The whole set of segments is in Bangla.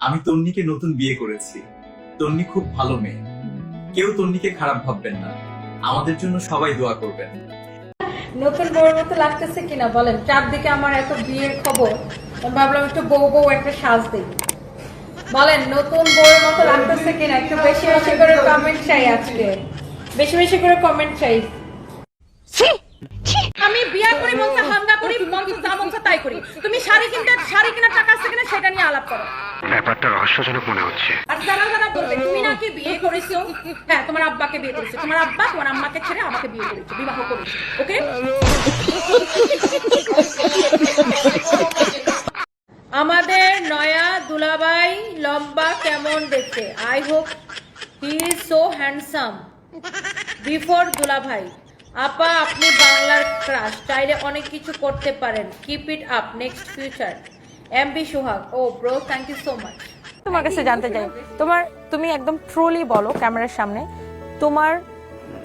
আমি তন্নিকে নতুন বিয়ে করেছি। তন্নি খুব ভালো মেয়ে। কেউ তন্নিকে খারাপ ভাববেন না। আমাদের জন্য সবাই দোয়া করবেন। নতুন বউয়ের মতো লাগতেছে কিনা বলেন? চারদিকে আমার এত বিয়ের খবর। আমি ভাবলাম একটু বউ বউ একটা সাজ দিই। বলেন নতুন বউয়ের মতো লাগতেছে কিনা? একটু বেশি বেশি করে কমেন্ট চাই আজকে। বেশি বেশি করে কমেন্ট চাই। আমি বিয়া করি মনসা হামলা করি মনসা যা মনসা তাই করি। তুমি শাড়ি কিনতে শাড়ি কেনার টাকা আছে কিনা আলাপ করো। ব্যাপারটা রহস্যজনক মনে হচ্ছে। আর যারা যারা বলবে তুমি নাকি বিয়ে করেছ? হ্যাঁ তোমার আব্বাকে বিয়ে করেছ। তোমার আব্বা তোমার আম্মাকে ছেড়ে আমাকে বিয়ে করেছ বিবাহ করেছ ওকে? আমাদের নয়া দুলাভাই লম্বা কেমন দেখতে? I hope he is so handsome before দুলাভাই। আপা আপনি বাংলার ক্রাশ চাইলে অনেক কিছু করতে পারেন। Keep it up next future M B Sohag O bro thank you so much তোমার কাছে জানতে চাই, তোমার, তুমি একদম ট্রুলি বলো ক্যামেরার সামনে, তোমার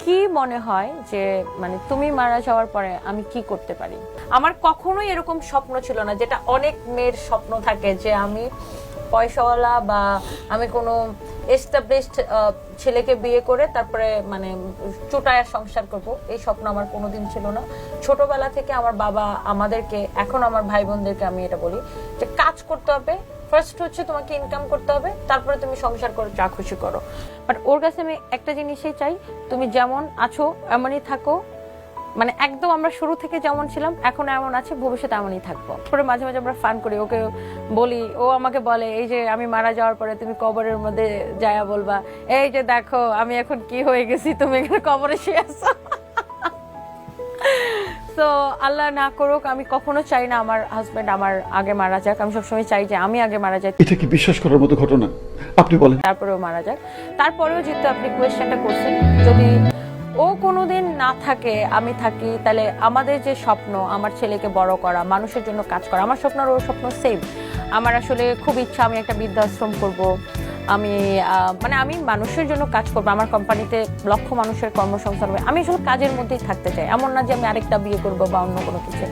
কি মনে হয় যে মানে তুমি মারা যাওয়ার পরে আমি কি করতে পারি? আমার কখনোই এরকম স্বপ্ন ছিল না, যেটা অনেক মেয়ের স্বপ্ন থাকে যে আমি পয়সাওয়ালা বা আমি কোনো এস্টাবলিশড ছেলেকে বিয়ে করে তারপরে মানে চুটায়া সংসার করব, এই স্বপ্ন আমার কোনোদিন ছিল না। ছোটবেলা থেকে আমার বাবা আমাদেরকে, এখন আমার ভাই বোনদেরকে আমি এটা বলি যে কাজ করতে হবে ফার্স্ট হচ্ছে তোমাকে ইনকাম করতে হবে, তারপরে তুমি সংসার করো, যা খুশি করো। বাট ওর কাছে আমি একটা জিনিসই চাই, তুমি যেমন আছো, এমনই থাকো মানে একদম আমরা শুরু থেকে যেমন ছিলাম এখন এমন আছে ভবিষ্যতে এমনই থাকব। পরে মাঝে মাঝে আমরা ফান করি ওকে বলি ও আমাকে বলে এই যে আমি মারা যাওয়ার পরে তুমি কবরের মধ্যে যায়া বলবা এই যে দেখো আমি এখন কি হয়ে গেছি তুমি এখানে কবরে শুয়ে আছো। তো আল্লাহ না করুক আমি কখনো চাই না আমার হাজবেন্ড আমার আগে মারা যাক। আমি সবসময় চাই যে আমি আগে মারা যাই। এটা কি বিশ্বাস করার মতো ঘটনা? আপনি বলেন। তারপরেও মারা যাক। তারপরেও যেহেতু আপনি কোয়েশ্চেনটা করছেন যদি ও কোনোদিন না থাকে, আমি থাকি, তাহলে আমাদের যে স্বপ্ন, আমার ছেলেকে বড় করা, মানুষের জন্য কাজ করা, আমার স্বপ্ন আর ওর স্বপ্ন সেম আমার আসলে খুব ইচ্ছা আমি একটা বৃদ্ধাশ্রম করব। আমি মানে আমি মানুষের জন্য কাজ করব আমার কোম্পানিতে লক্ষ মানুষের কর্মসংস্থান হবে। আমি আসলে কাজের মধ্যেই থাকতে চাই। এমন না যে আমি আরেকটা বিয়ে করব বা অন্য কোনো কিছু।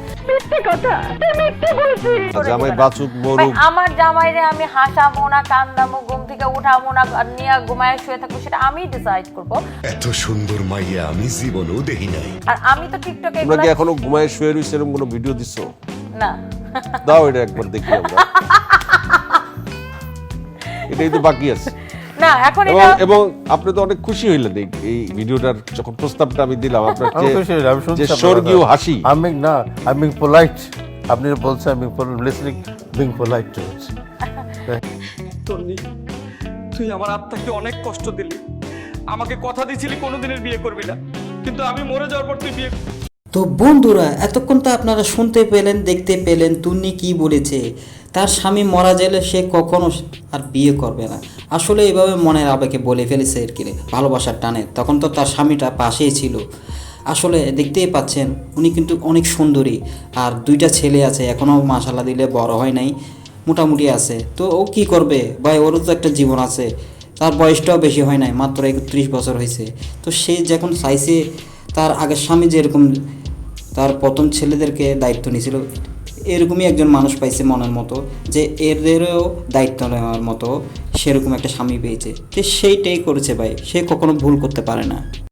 আমার জামাইরে আমি হাসাবো না কান্দামো ঘুম থেকে উঠাবো না আর নিয়ে ঘুমায় শুয়ে থাকব সেটা আমি ডিসাইড করব। এত সুন্দর মাইয়া আমি জীবনেও দেখি নাই। আর আমি তো টিকটকে এগুলো এখনও ঘুমায় শুয়ে রয়েছে এরকম কোনো ভিডিও দিছো? না। দাও এটা একবার দেখি আমরা। এটাই তো বাকি আছে। না এখন এটা এবং আপনি তো অনেক খুশি হইলেন এই- এই ভিডিওটার যখন প্রস্তাবটা আমি দিলাম আপনার যে- খুশি হইলাম, আমি যে স্বর্গীয় হাসি। আমি না আমি পোলাইট আপনি বলছেন আমি listening being polite to Tonni তুই আমার আত্মাকে অনেক কষ্ট দিলি। আমাকে কথা দিয়েছিলি কোনোদিনের বিয়ে করবি না। কিন্তু আমি মরে যাওয়ার পর তুই বিয়ে তো বন্ধুরা এতক্ষণ তো আপনারা শুনতে পেলেন দেখতে পেলেন তুন্নি কি বলেছে। তার স্বামী মারা গেলে সে কখনো আর বিয়ে করবে না। আসলে এইভাবে মনের আবেগে বলে ফেলেছে আর কি ভালোবাসার টানে। তখন তো তার স্বামীটা পাশেই ছিল। আসলে দেখতেই পাচ্ছেন, উনি কিন্তু অনেক সুন্দরী আর দুইটা ছেলে আছে এখনও মাসাল্লা দিলে বড় হয় নাই, মোটামুটি আছে। তো ও কি করবে? ভাই, ওরও তো একটা জীবন আছে। তার বয়সটাও বেশি হয় নাই, মাত্র একত্রিশ বছর হয়েছে। তো সে যখন চাইছে, তার আগের স্বামী যেরকম তার প্রথম ছেলেদেরকে দায়িত্ব নিয়েছিল এরকমই একজন মানুষ পাইছে মনের মতো, যে এদেরও দায়িত্ব নেওয়ার মতো সেরকম একটা স্বামী পেয়েছে। তো সেইটাই করেছে ভাই, সে কখনো ভুল করতে পারে না।